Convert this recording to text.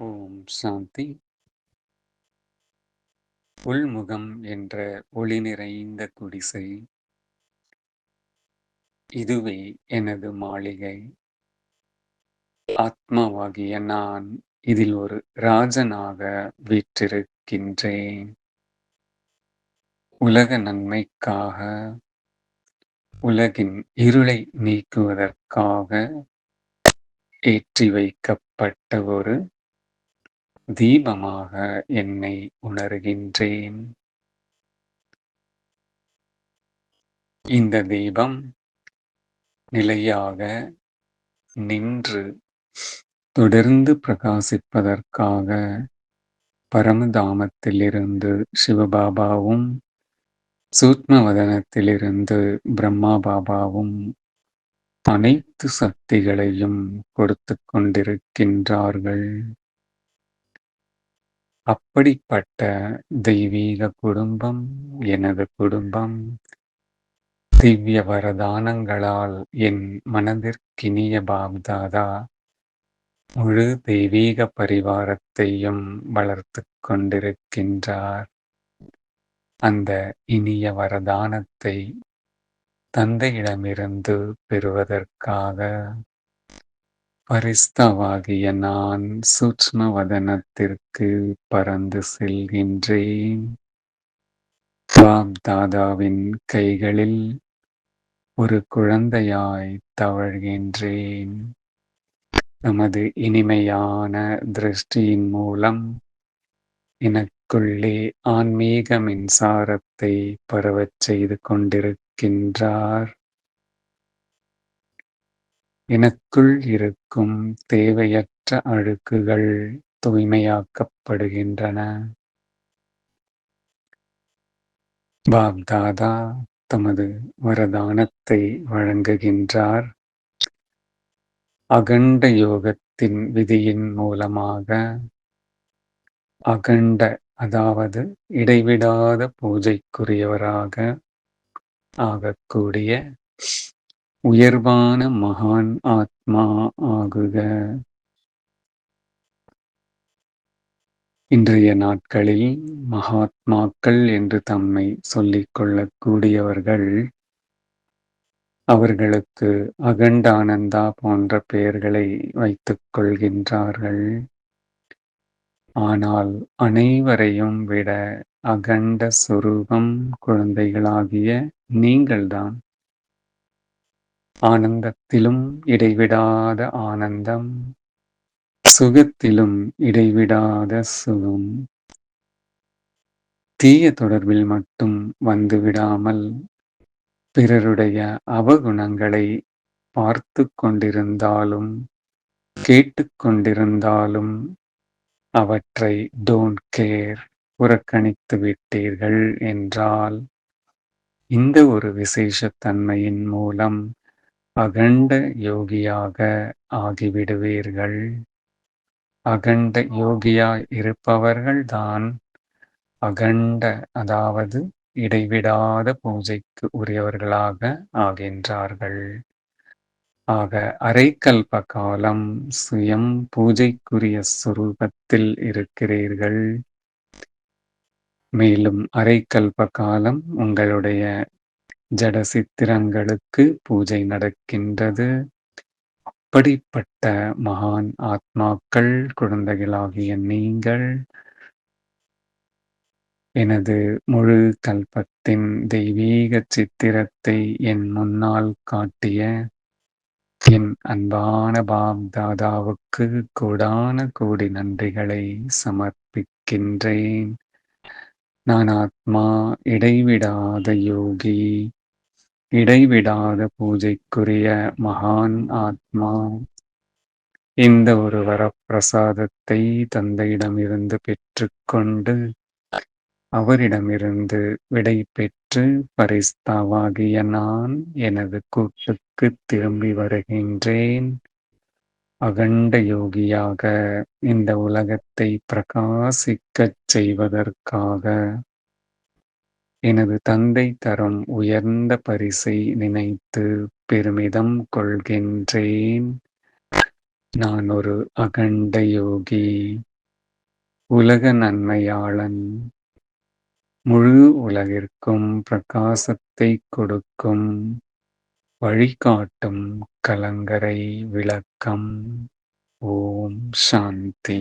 ஓம் சாந்தி. உள்முகம் என்ற ஒளி நிறைந்த குடிசை. இதுவே எனது மாளிகை. ஆத்மாவாகிய நான் இதில் ஒரு ராஜனாக வீற்றிருக்கின்றேன். உலக நன்மைக்காக உலகின் இருளை நீக்குவதற்காக ஏற்றி வைக்கப்பட்ட ஒரு தீபமாக என்னை உணர்கின்றேன். இந்த தீபம் நிலையாக நின்று தொடர்ந்து பிரகாசிப்பதற்காக பரமதாமத்திலிருந்து சிவபாபாவும் சூத்மவதனத்திலிருந்து பிரம்மா பாபாவும் அனைத்து சக்திகளையும் கொடுத்து கொண்டிருக்கின்றார்கள். அப்படிப்பட்ட தெய்வீக குடும்பம் எனது குடும்பம் திவ்ய வரதானங்களால் என் மனதிற்கினிய பாப்தாதா முழு தெய்வீக பரிவாரத்தையும் வளர்த்து கொண்டிருக்கின்றார். அந்த இனிய வரதானத்தை தந்தையிடமிருந்து பெறுவதற்காக பரிஸ்தவாகிய நான் சூட்ச்ம வதனத்திற்கு பறந்து செல்கின்றேன். தாதாவின் கைகளில் ஒரு குழந்தையாய் தவழ்கின்றேன். நமது இனிமையான திருஷ்டியின் மூலம் எனக்குள்ளே ஆன்மீக மின்சாரத்தை பரவச் செய்து கொண்டிருக்கின்றார். எனக்குள் இருக்கும் தேவையற்ற அழுக்குகள் தூய்மையாக்கப்படுகின்றன. பாப்தாதா தமது வரதானத்தை வழங்குகின்றார். அகண்ட யோகத்தின் விதியின் மூலமாக அகண்ட அதாவது இடைவிடாத பூஜைக்குரியவராக ஆகக்கூடிய உயர்வான மகான் ஆத்மா ஆகுக. இன்றைய நாட்களில் மகாத்மாக்கள் என்று தம்மை சொல்லிக் கொள்ளக்கூடியவர்கள் அவர்களுக்கு அகண்டானந்தா போன்ற பெயர்களை வைத்துக் கொள்கின்றார்கள். ஆனால் அனைவரையும் விட அகண்ட சுரூபம் குழந்தைகளாகிய நீங்கள்தான். ஆனந்தத்திலும் இடைவிடாத ஆனந்தம் சுகத்திலும் இடைவிடாத சுகம். தீய தொடர்பில் மட்டும் வந்துவிடாமல் பிறருடைய அவகுணங்களை பார்த்து கொண்டிருந்தாலும் கேட்டுக்கொண்டிருந்தாலும் அவற்றை டோன்ட் கேர் புறக்கணித்து விட்டீர்கள் என்றால் இந்த ஒரு விசேஷத்தன்மையின் மூலம் அகண்ட யோகியாக ஆகிவிடுவீர்கள். அகண்ட யோகியாய் இருப்பவர்கள்தான் அகண்ட அதாவது இடைவிடாத பூஜைக்கு உரியவர்களாக ஆகின்றார்கள். ஆக அரைக்கல்ப காலம் சுயம் பூஜைக்குரிய சுரூபத்தில் இருக்கிறீர்கள். மேலும் அரைக்கல்ப காலம் உங்களுடைய ஜட சித்திரங்களுக்கு பூஜை நடக்கின்றது. அப்படிப்பட்ட மகான் ஆத்மாக்கள் குழந்தைகளாகிய நீங்கள் எனது முழு கல்பத்தின் தெய்வீக சித்திரத்தை என் முன்னால் காட்டிய என் அன்பான பாப் தாதாவுக்கு கோடான கோடி நன்றிகளை சமர்ப்பிக்கின்றேன். நான் ஆத்மா இடைவிடாத யோகி இடைவிடாத பூஜைக்குரிய மகான் ஆத்மா. இந்த ஒரு வரப்பிரசாதத்தை தந்தையிடமிருந்து பெற்றுக்கொண்டு அவரிடமிருந்து விடை பெற்று பரிஸ்தாவாகிய நான் எனது கூட்டுக்கு திரும்பி வருகின்றேன். அகண்ட யோகியாக இந்த உலகத்தை பிரகாசிக்கச் செய்வதற்காக எனது தந்தை தரும் உயர்ந்த பரிசை நினைத்து பெருமிதம் கொள்கின்றேன் நான் ஒரு அகண்ட யோகி. உலக நன்மையாளன். முழு உலகிற்கும் பிரகாசத்தை கொடுக்கும் வழிகாட்டும் கலங்கரை விளக்கம். ஓம் சாந்தி.